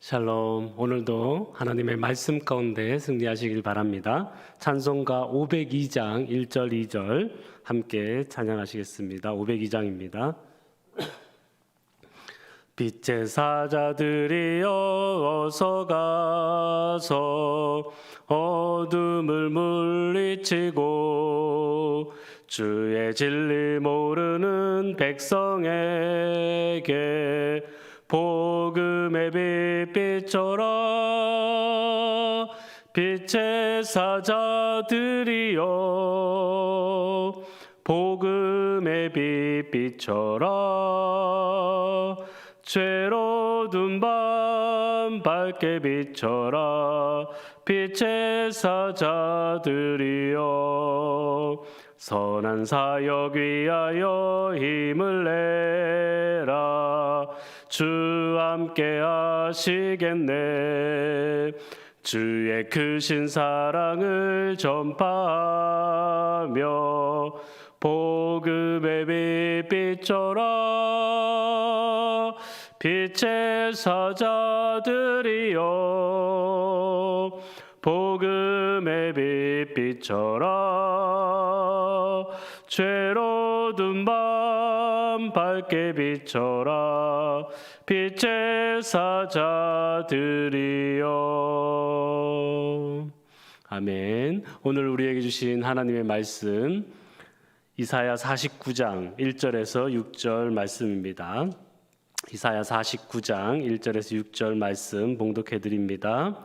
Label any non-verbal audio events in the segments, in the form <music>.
샬롬. 오늘도 하나님의 말씀 가운데 승리하시길 바랍니다. 찬송가 502장 1절 2절 함께 찬양하시겠습니다. 502장입니다. <clears throat> 빛의 사자들이여 어서 가서 어둠을 물리치고 주의 진리 모르는 백성에게 복음의 빛 비춰라 빛의 사자들이여 복음의 빛 비춰라 죄로 둔 밤 밝게 비춰라. 빛의 사자들이여 선한 사역 위하여 힘을 내라 주 함께 하시겠네. 주의 크신 사랑을 전파하며 복음의 빛 비춰라 빛의 사자들이여 복음의 빛 비춰라 죄로 둔 밤 밝게 비춰라. 빛의 사자들이여. 아멘. 오늘 우리에게 주신 하나님의 말씀 이사야 49장 1절에서 6절 말씀입니다. 이사야 49장 1절에서 6절 말씀 봉독해 드립니다.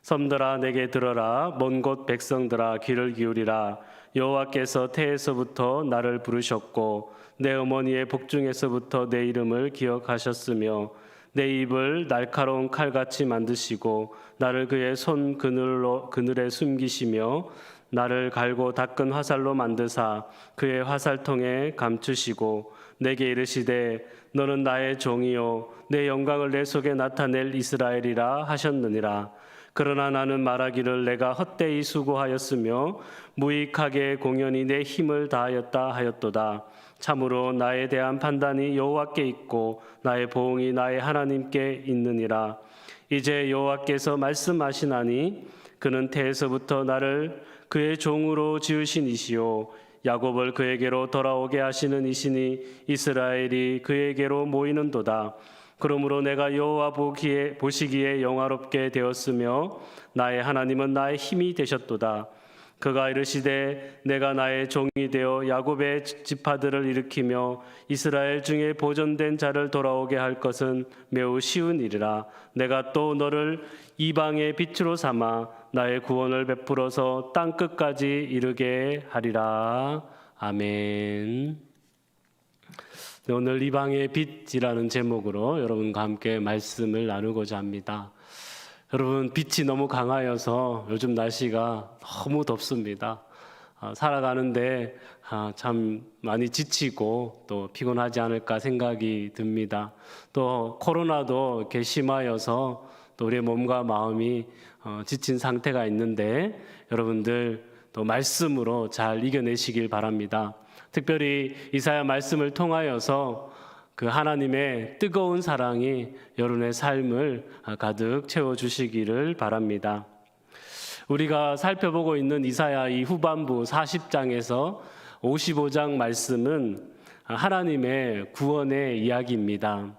섬들아 내게 들어라. 먼 곳 백성들아 귀를 기울이라. 여호와께서 태에서부터 나를 부르셨고 내 어머니의 복중에서부터 내 이름을 기억하셨으며 내 입을 날카로운 칼같이 만드시고 나를 그의 손 그늘로 그늘에 숨기시며 나를 갈고 닦은 화살로 만드사 그의 화살통에 감추시고 내게 이르시되 너는 나의 종이요 내 영광을 내 속에 나타낼 이스라엘이라 하셨느니라 그러나 나는 말하기를 내가 헛되이 수고하였으며 무익하게 공연히 내 힘을 다하였다 하였도다 참으로 나에 대한 판단이 여호와께 있고 나의 보응이 나의 하나님께 있느니라 이제 여호와께서 말씀하시나니 그는 태에서부터 나를 그의 종으로 지으신 이시요 야곱을 그에게로 돌아오게 하시는 이시니 이스라엘이 그에게로 모이는도다. 그러므로 내가 여호와 보기에 보시기에 영화롭게 되었으며 나의 하나님은 나의 힘이 되셨도다. 그가 이르시되 내가 나의 종이 되어 야곱의 지파들을 일으키며 이스라엘 중에 보존된 자를 돌아오게 할 것은 매우 쉬운 일이라 내가 또 너를 이방의 빛으로 삼아 나의 구원을 베풀어서 땅 끝까지 이르게 하리라 아멘. 네, 오늘 이방의 빛이라는 제목으로 여러분과 함께 말씀을 나누고자 합니다. 여러분 빛이 너무 강하여서 요즘 날씨가 너무 덥습니다. 아, 살아가는데 아, 참 많이 지치고 또 피곤하지 않을까 생각이 듭니다. 또 코로나도 이렇게 심하여서 또 우리의 몸과 마음이 어, 지친 상태가 있는데 여러분들 또 말씀으로 잘 이겨내시길 바랍니다. 특별히 이사야 말씀을 통하여서 그 하나님의 뜨거운 사랑이 여러분의 삶을 가득 채워 주시기를 바랍니다. 우리가 살펴보고 있는 이사야 이 후반부 40장에서 55장 말씀은 하나님의 구원의 이야기입니다.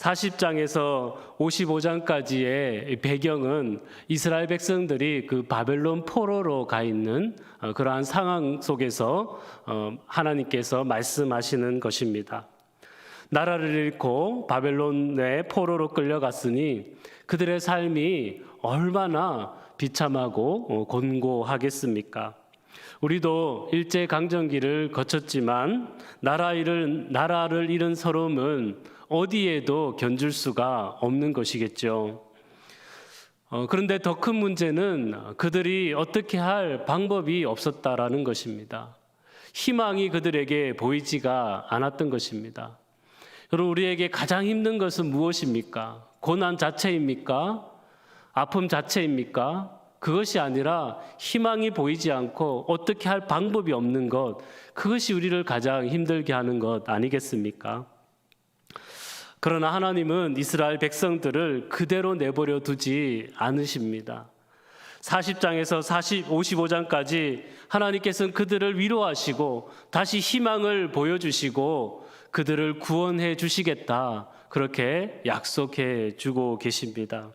40장에서 55장까지의 배경은 이스라엘 백성들이 그 바벨론 포로로 가 있는 어, 그러한 상황 속에서 어, 하나님께서 말씀하시는 것입니다. 나라를 잃고 바벨론의 포로로 끌려갔으니 그들의 삶이 얼마나 비참하고 어, 곤고하겠습니까? 우리도 일제 강점기를 거쳤지만 나라 잃은 나라를 잃은 서러움은 어디에도 견줄 수가 없는 것이겠죠. 어, 그런데 더 큰 문제는 그들이 어떻게 할 방법이 없었다라는 것입니다. 희망이 그들에게 보이지가 않았던 것입니다. 여러분, 우리에게 가장 힘든 것은 무엇입니까? 고난 자체입니까? 아픔 자체입니까? 그것이 아니라 희망이 보이지 않고 어떻게 할 방법이 없는 것, 그것이 우리를 가장 힘들게 하는 것 아니겠습니까? 그러나 하나님은 이스라엘 백성들을 그대로 내버려 두지 않으십니다. 40장에서 40, 55장까지 하나님께서는 그들을 위로하시고 다시 희망을 보여주시고 그들을 구원해 주시겠다. 그렇게 약속해 주고 계십니다.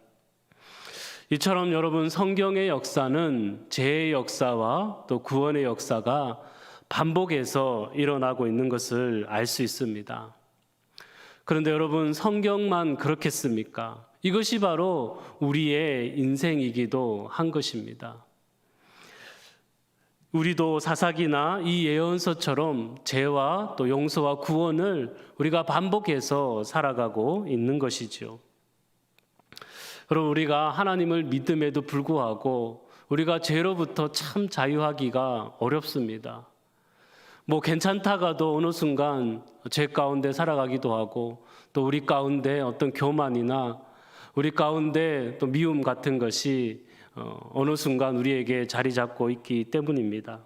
이처럼 여러분 성경의 역사는 재해의 역사와 또 구원의 역사가 반복해서 일어나고 있는 것을 알 수 있습니다. 그런데 여러분 성경만 그렇겠습니까? 이것이 바로 우리의 인생이기도 한 것입니다. 우리도 사사기나 이 예언서처럼 죄와 또 용서와 구원을 우리가 반복해서 살아가고 있는 것이죠. 여러분 우리가 하나님을 믿음에도 불구하고 우리가 죄로부터 참 자유하기가 어렵습니다. 뭐 괜찮다가도 어느 순간 죄 가운데 살아가기도 하고 또 우리 가운데 어떤 교만이나 우리 가운데 또 미움 같은 것이 어, 어느 순간 우리에게 자리 잡고 있기 때문입니다.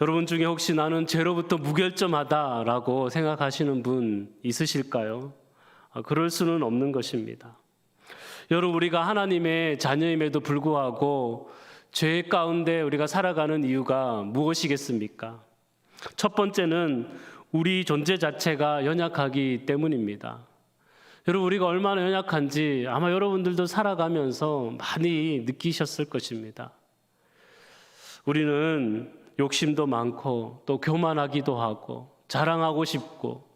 여러분 중에 혹시 나는 죄로부터 무결점하다라고 생각하시는 분 있으실까요? 아, 그럴 수는 없는 것입니다. 여러분 우리가 하나님의 자녀임에도 불구하고 죄 가운데 우리가 살아가는 이유가 무엇이겠습니까? 첫 번째는 우리 존재 자체가 연약하기 때문입니다. 여러분 우리가 얼마나 연약한지 아마 여러분들도 살아가면서 많이 느끼셨을 것입니다. 우리는 욕심도 많고 또 교만하기도 하고 자랑하고 싶고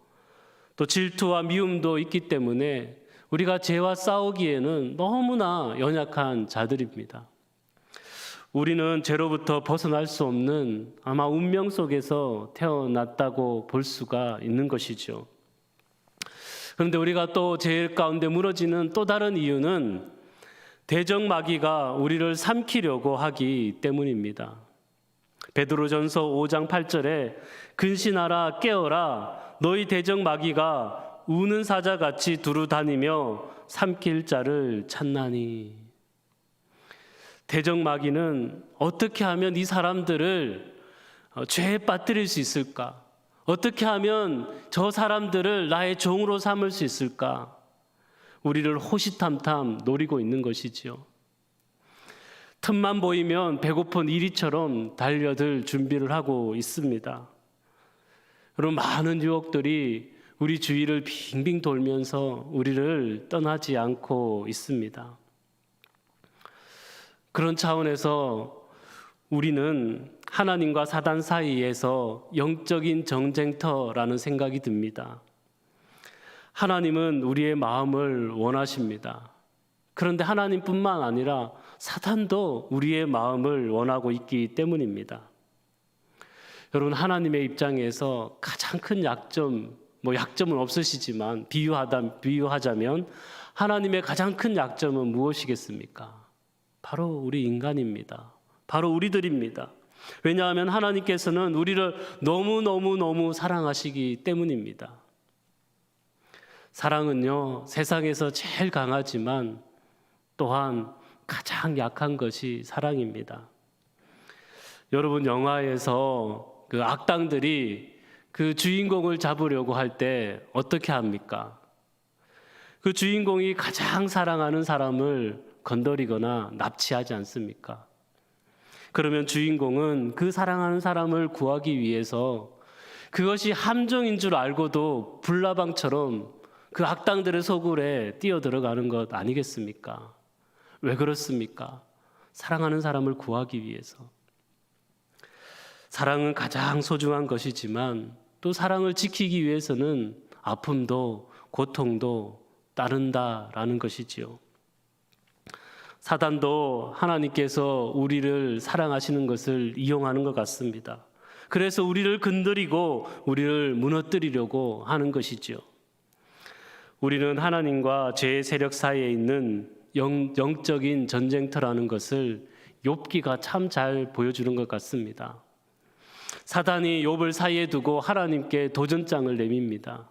또 질투와 미움도 있기 때문에 우리가 죄와 싸우기에는 너무나 연약한 자들입니다. 우리는 죄로부터 벗어날 수 없는 아마 운명 속에서 태어났다고 볼 수가 있는 것이죠. 그런데 우리가 또죄 가운데 무너지는 또 다른 이유는 대적마귀가 우리를 삼키려고 하기 때문입니다. 베드로전서 5장 8절에 근신하라 깨어라 너희 대적마귀가 우는 사자같이 두루 다니며 삼킬 자를 찾나니 대적마귀는 어떻게 하면 이 사람들을 어, 죄에 빠뜨릴 수 있을까? 어떻게 하면 저 사람들을 나의 종으로 삼을 수 있을까? 우리를 호시탐탐 노리고 있는 것이지요. 틈만 보이면 배고픈 이리처럼 달려들 준비를 하고 있습니다. 여러분 많은 유혹들이 우리 주위를 빙빙 돌면서 우리를 떠나지 않고 있습니다. 그런 차원에서 우리는 하나님과 사단 사이에서 영적인 정쟁터라는 생각이 듭니다. 하나님은 우리의 마음을 원하십니다. 그런데 하나님뿐만 아니라 사탄도 우리의 마음을 원하고 있기 때문입니다. 여러분 하나님의 입장에서 가장 큰 약점, 뭐 약점은 없으시지만 비유하다 비유하자면 하나님의 가장 큰 약점은 무엇이겠습니까? 바로 우리 인간입니다. 바로 우리들입니다. 왜냐하면 하나님께서는 우리를 너무너무너무 사랑하시기 때문입니다. 사랑은요, 세상에서 제일 강하지만 또한 가장 약한 것이 사랑입니다. 여러분, 영화에서 그 악당들이 그 주인공을 잡으려고 할 때 어떻게 합니까? 그 주인공이 가장 사랑하는 사람을 건드리거나 납치하지 않습니까? 그러면 주인공은 그 사랑하는 사람을 구하기 위해서 그것이 함정인 줄 알고도 불나방처럼 그 악당들의 소굴에 뛰어 들어가는 것 아니겠습니까? 왜 그렇습니까? 사랑하는 사람을 구하기 위해서. 사랑은 가장 소중한 것이지만 또 사랑을 지키기 위해서는 아픔도 고통도 따른다라는 것이지요. 사단도 하나님께서 우리를 사랑하시는 것을 이용하는 것 같습니다. 그래서 우리를 건드리고 우리를 무너뜨리려고 하는 것이죠. 우리는 하나님과 죄의 세력 사이에 있는 영, 영적인 전쟁터라는 것을 욥기가 참 잘 보여주는 것 같습니다. 사단이 욥을 사이에 두고 하나님께 도전장을 내밉니다.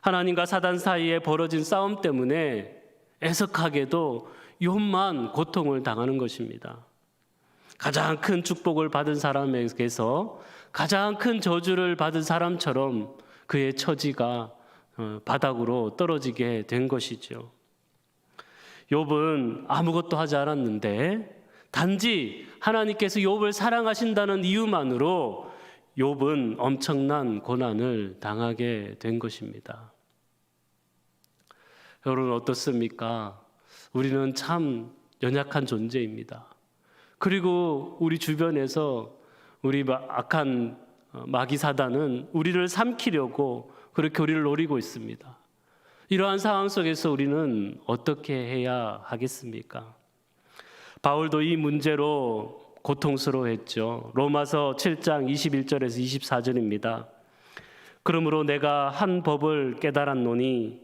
하나님과 사단 사이에 벌어진 싸움 때문에 애석하게도 욥만 고통을 당하는 것입니다. 가장 큰 축복을 받은 사람에게서 가장 큰 저주를 받은 사람처럼 그의 처지가 어, 바닥으로 떨어지게 된 것이죠. 욥은 아무것도 하지 않았는데 단지 하나님께서 욥을 사랑하신다는 이유만으로 욥은 엄청난 고난을 당하게 된 것입니다. 여러분 어떻습니까? 우리는 참 연약한 존재입니다. 그리고 우리 주변에서 우리 악한 어, 마귀 사단은 우리를 삼키려고 그렇게 우리를 노리고 있습니다. 이러한 상황 속에서 우리는 어떻게 해야 하겠습니까? 바울도 이 문제로 고통스러워했죠. 로마서 7장 21절에서 24절입니다. 그러므로 내가 한 법을 깨달았노니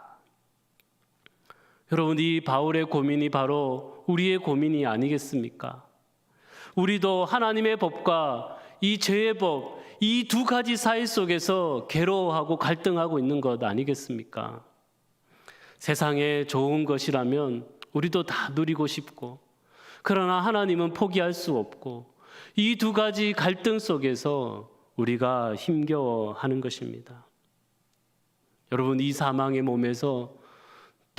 여러분 이 바울의 고민이 바로 우리의 고민이 아니겠습니까? 우리도 하나님의 법과 이 죄의 법, 이 두 가지 사이 속에서 괴로워하고 갈등하고 있는 것 아니겠습니까? 세상에 좋은 것이라면 우리도 다 누리고 싶고, 그러나 하나님은 포기할 수 없고, 이 두 가지 갈등 속에서 우리가 힘겨워 하는 것입니다. 여러분, 이 사망의 몸에서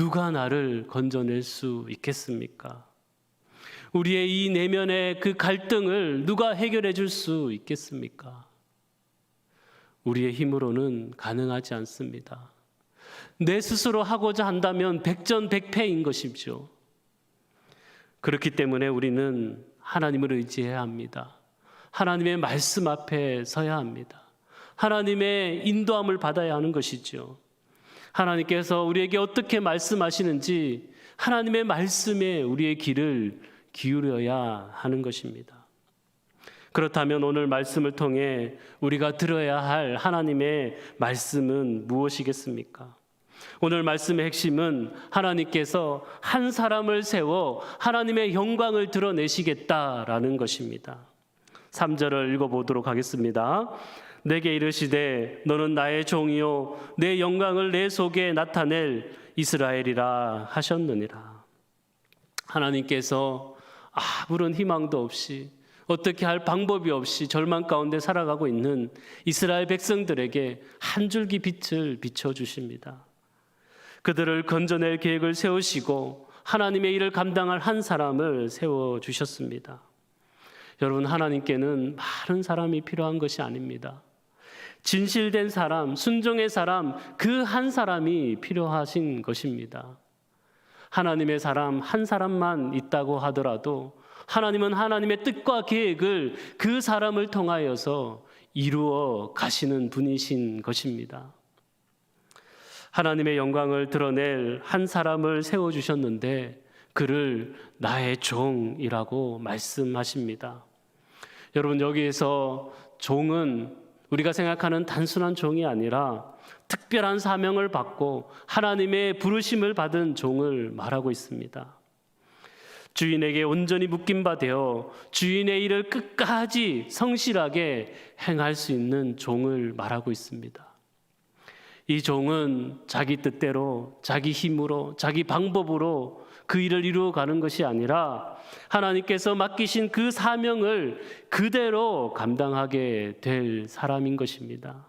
누가 나를 건져낼 수 있겠습니까? 우리의 이 내면의 그 갈등을 누가 해결해 줄 수 있겠습니까? 우리의 힘으로는 가능하지 않습니다. 내 스스로 하고자 한다면 백전백패인 것이죠. 그렇기 때문에 우리는 하나님을 의지해야 합니다. 하나님의 말씀 앞에 서야 합니다. 하나님의 인도함을 받아야 하는 것이죠. 하나님께서 우리에게 어떻게 말씀하시는지 하나님의 말씀에 우리의 귀를 기울여야 하는 것입니다. 그렇다면 오늘 말씀을 통해 우리가 들어야 할 하나님의 말씀은 무엇이겠습니까? 오늘 말씀의 핵심은 하나님께서 한 사람을 세워 하나님의 영광을 드러내시겠다라는 것입니다. 3절을 읽어보도록 하겠습니다. 내게 이르시되 너는 나의 종이요 내 영광을 내 속에 나타낼 이스라엘이라 하셨느니라. 하나님께서 아무런 희망도 없이 어떻게 할 방법이 없이 절망 가운데 살아가고 있는 이스라엘 백성들에게 한 줄기 빛을 비춰 주십니다. 그들을 건져낼 계획을 세우시고 하나님의 일을 감당할 한 사람을 세워 주셨습니다. 여러분 하나님께는 많은 사람이 필요한 것이 아닙니다. 진실된 사람, 순종의 사람, 그 한 사람이 필요하신 것입니다. 하나님의 사람 한 사람만 있다고 하더라도 하나님은 하나님의 뜻과 계획을 그 사람을 통하여서 이루어 가시는 분이신 것입니다. 하나님의 영광을 드러낼 한 사람을 세워 주셨는데 그를 나의 종이라고 말씀하십니다. 여러분 여기에서 종은 우리가 생각하는 단순한 종이 아니라 특별한 사명을 받고 하나님의 부르심을 받은 종을 말하고 있습니다. 주인에게 온전히 묶임 바 되어 주인의 일을 끝까지 성실하게 행할 수 있는 종을 말하고 있습니다. 이 종은 자기 뜻대로, 자기 힘으로, 자기 방법으로 그 일을 이루어 가는 것이 아니라 하나님께서 맡기신 그 사명을 그대로 감당하게 될 사람인 것입니다.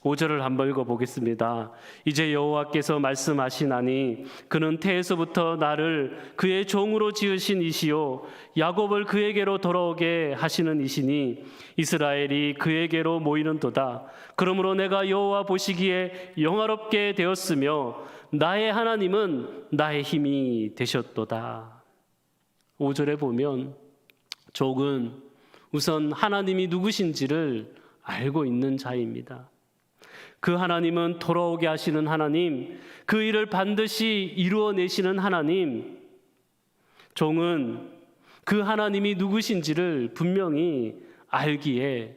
5절을 한번 읽어 보겠습니다. 이제 여호와께서 말씀하시나니 그는 태에서부터 나를 그의 종으로 지으신 이시요 야곱을 그에게로 돌아오게 하시는 이시니 이스라엘이 그에게로 모이는도다. 그러므로 내가 여호와 보시기에 영화롭게 되었으며 나의 하나님은 나의 힘이 되셨도다. 5절에 보면 족은 우선 하나님이 누구신지를 알고 있는 자입니다. 그 하나님은 돌아오게 하시는 하나님, 그 일을 반드시 이루어내시는 하나님, 종은 그 하나님이 누구신지를 분명히 알기에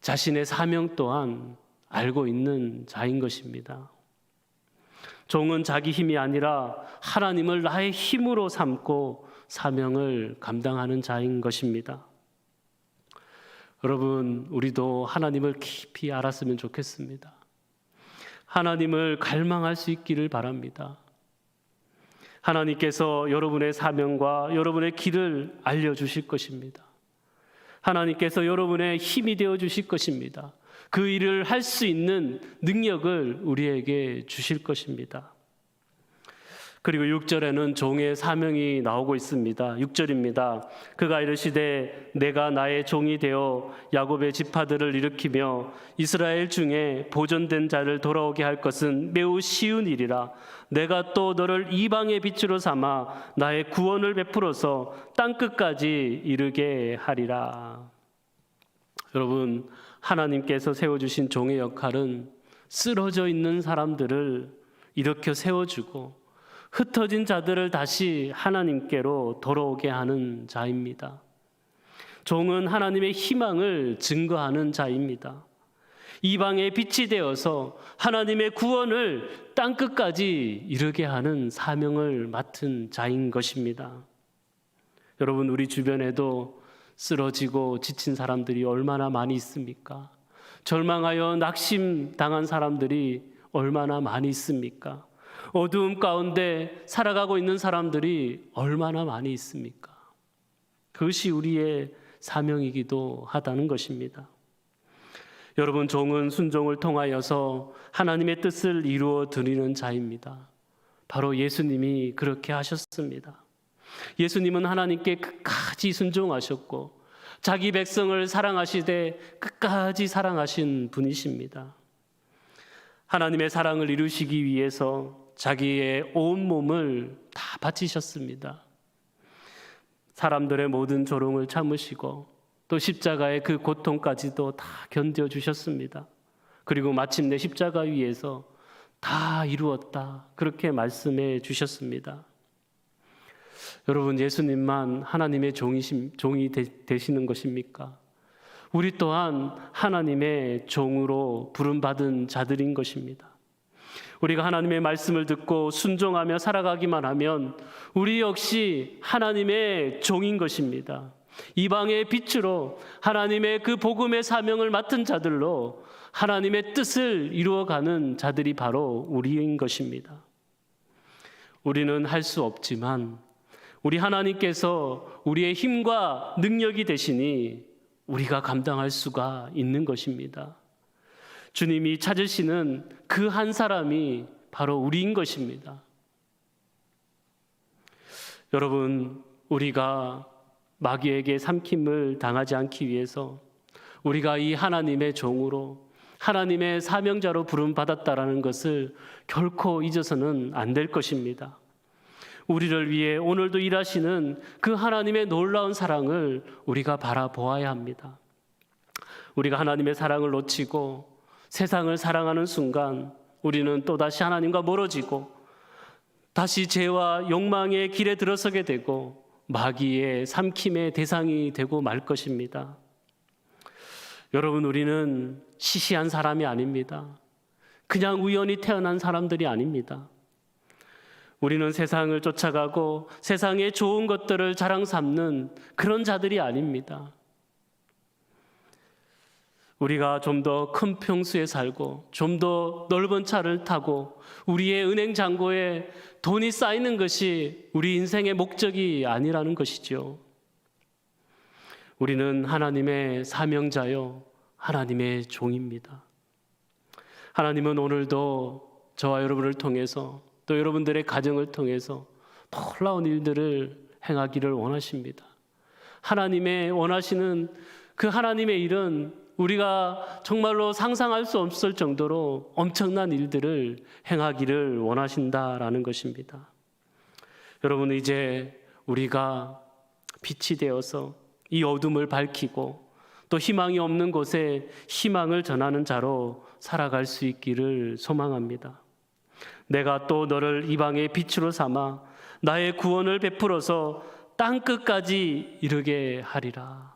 자신의 사명 또한 알고 있는 자인 것입니다. 종은 자기 힘이 아니라 하나님을 나의 힘으로 삼고 사명을 감당하는 자인 것입니다. 여러분, 우리도 하나님을 깊이 알았으면 좋겠습니다. 하나님을 갈망할 수 있기를 바랍니다. 하나님께서 여러분의 사명과 여러분의 길을 알려주실 것입니다. 하나님께서 여러분의 힘이 되어 주실 것입니다. 그 일을 할 수 있는 능력을 우리에게 주실 것입니다. 그리고 6절에는 종의 사명이 나오고 있습니다. 6절입니다. 그가 이르시되 내가 나의 종이 되어 야곱의 지파들을 일으키며 이스라엘 중에 보존된 자를 돌아오게 할 것은 매우 쉬운 일이라 내가 또 너를 이방의 빛으로 삼아 나의 구원을 베풀어서 땅 끝까지 이르게 하리라. 여러분 하나님께서 세워 주신 종의 역할은 쓰러져 있는 사람들을 일으켜 세워 주고 흩어진 자들을 다시 하나님께로 돌아오게 하는 자입니다. 종은 하나님의 희망을 증거하는 자입니다. 이방의 빛이 되어서 하나님의 구원을 땅 끝까지 이르게 하는 사명을 맡은 자인 것입니다. 여러분 우리 주변에도 쓰러지고 지친 사람들이 얼마나 많이 있습니까? 절망하여 낙심 당한 사람들이 얼마나 많이 있습니까? 어두움 가운데 살아가고 있는 사람들이 얼마나 많이 있습니까? 그것이 우리의 사명이기도 하다는 것입니다. 여러분, 종은 순종을 통하여서 하나님의 뜻을 이루어 드리는 자입니다. 바로 예수님이 그렇게 하셨습니다. 예수님은 하나님께 끝까지 순종하셨고, 자기 백성을 사랑하시되 끝까지 사랑하신 분이십니다. 하나님의 사랑을 이루시기 위해서 자기의 온 몸을 다 바치셨습니다. 사람들의 모든 조롱을 참으시고 또 십자가의 그 고통까지도 다 견뎌 주셨습니다. 그리고 마침내 십자가 위에서 다 이루었다. 그렇게 말씀해 주셨습니다. 여러분, 예수님만 하나님의 종이심, 종이 되, 시는 것입니까? 우리 또한 하나님의 종으로 부름받은 자들인 것입니다. 우리가 하나님의 말씀을 듣고 순종하며 살아가기만 하면 우리 역시 하나님의 종인 것입니다. 이방의 빛으로 하나님의 그 복음의 사명을 맡은 자들로 하나님의 뜻을 이루어가는 자들이 바로 우리인 것입니다. 우리는 할 수 없지만 우리 하나님께서 우리의 힘과 능력이 되시니 우리가 감당할 수가 있는 것입니다. 주님이 찾으시는 그 한 사람이 바로 우리인 것입니다. 여러분, 우리가 마귀에게 삼킴을 당하지 않기 위해서 우리가 이 하나님의 종으로 하나님의 사명자로 부름 받았다라는 것을 결코 잊어서는 안 될 것입니다. 우리를 위해 오늘도 일하시는 그 하나님의 놀라운 사랑을 우리가 바라보아야 합니다. 우리가 하나님의 사랑을 놓치고 세상을 사랑하는 순간 우리는 또다시 하나님과 멀어지고 다시 죄와 욕망의 길에 들어서게 되고 마귀의 삼킴의 대상이 되고 말 것입니다. 여러분, 우리는 시시한 사람이 아닙니다. 그냥 우연히 태어난 사람들이 아닙니다. 우리는 세상을 쫓아가고 세상의 좋은 것들을 자랑 삼는 그런 자들이 아닙니다. 우리가 좀 더 큰 평수에 살고 좀 더 넓은 차를 타고 우리의 은행 잔고에 돈이 쌓이는 것이 우리 인생의 목적이 아니라는 것이죠. 우리는 하나님의 사명자요, 하나님의 종입니다. 하나님은 오늘도 저와 여러분을 통해서 또 여러분들의 가정을 통해서 놀라운 일들을 행하기를 원하십니다. 하나님의 원하시는 그 하나님의 일은 우리가 정말로 상상할 수 없을 정도로 엄청난 일들을 행하기를 원하신다라는 것입니다. 여러분, 이제 우리가 빛이 되어서 이 어둠을 밝히고 또 희망이 없는 곳에 희망을 전하는 자로 살아갈 수 있기를 소망합니다. 내가 또 너를 이방의 빛으로 삼아 나의 구원을 베풀어서 땅 끝까지 이르게 하리라.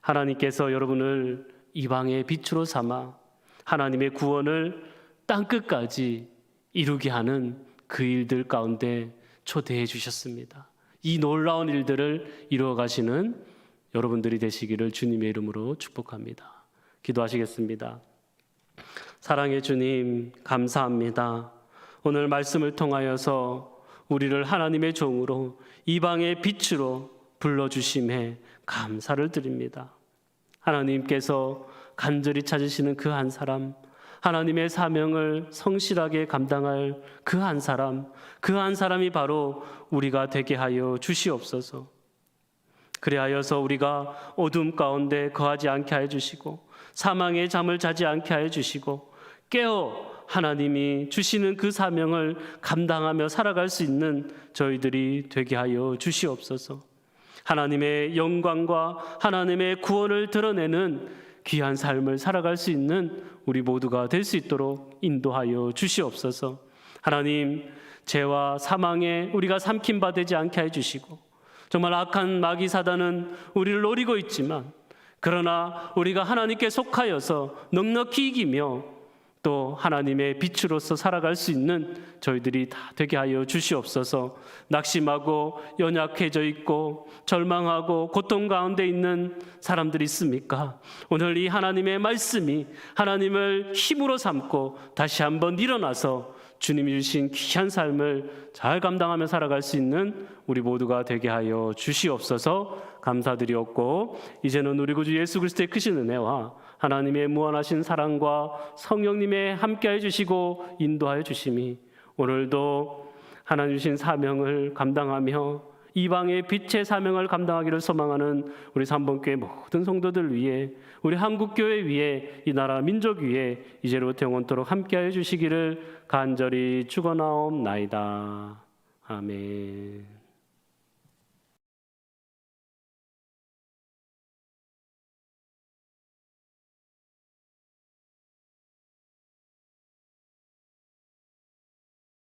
하나님께서 여러분을 이방의 빛으로 삼아 하나님의 구원을 땅 끝까지 이루게 하는 그 일들 가운데 초대해 주셨습니다. 이 놀라운 일들을 이루어 가시는 여러분들이 되시기를 주님의 이름으로 축복합니다. 기도하시겠습니다. 사랑의 주님, 감사합니다. 오늘 말씀을 통하여서 우리를 하나님의 종으로 이방의 빛으로 불러주심에 감사를 드립니다. 하나님께서 간절히 찾으시는 그 한 사람, 하나님의 사명을 성실하게 감당할 그 한 사람, 그 한 사람이 바로 우리가 되게 하여 주시옵소서. 그리하여서 우리가 어둠 가운데 거하지 않게 하여 주시고 사망의 잠을 자지 않게 하여 주시고 깨어 하나님이 주시는 그 사명을 감당하며 살아갈 수 있는 저희들이 되게 하여 주시옵소서. 하나님의 영광과 하나님의 구원을 드러내는 귀한 삶을 살아갈 수 있는 우리 모두가 될 수 있도록 인도하여 주시옵소서. 하나님, 죄와 사망에 우리가 삼킨 바 되지 않게 해 주시고 정말 악한 마귀 사단은 우리를 노리고 있지만 그러나 우리가 하나님께 속하여서 넉넉히 이기며 또 하나님의 빛으로서 살아갈 수 있는 저희들이 다 되게 하여 주시옵소서. 낙심하고 연약해져 있고 절망하고 고통 가운데 있는 사람들이 있습니까? 오늘 이 하나님의 말씀이 하나님을 힘으로 삼고 다시 한번 일어나서 주님이 주신 귀한 삶을 잘 감당하며 살아갈 수 있는 우리 모두가 되게 하여 주시옵소서 감사드리옵고 이제는 우리 구주 예수 그리스도의 크신 은혜와 하나님의 무한하신 사랑과 성령님의 함께해 주시고 인도하여 주심이 오늘도 하나님 주신 사명을 감당하며 이방의 빛의 사명을 감당하기를 소망하는 우리 삼번교회 모든 성도들 위해 우리 한국교회 위해 이 나라 민족 위해 이제로부터 영원토록 함께하여 주시기를 간절히 축원하옵나이다. 아멘.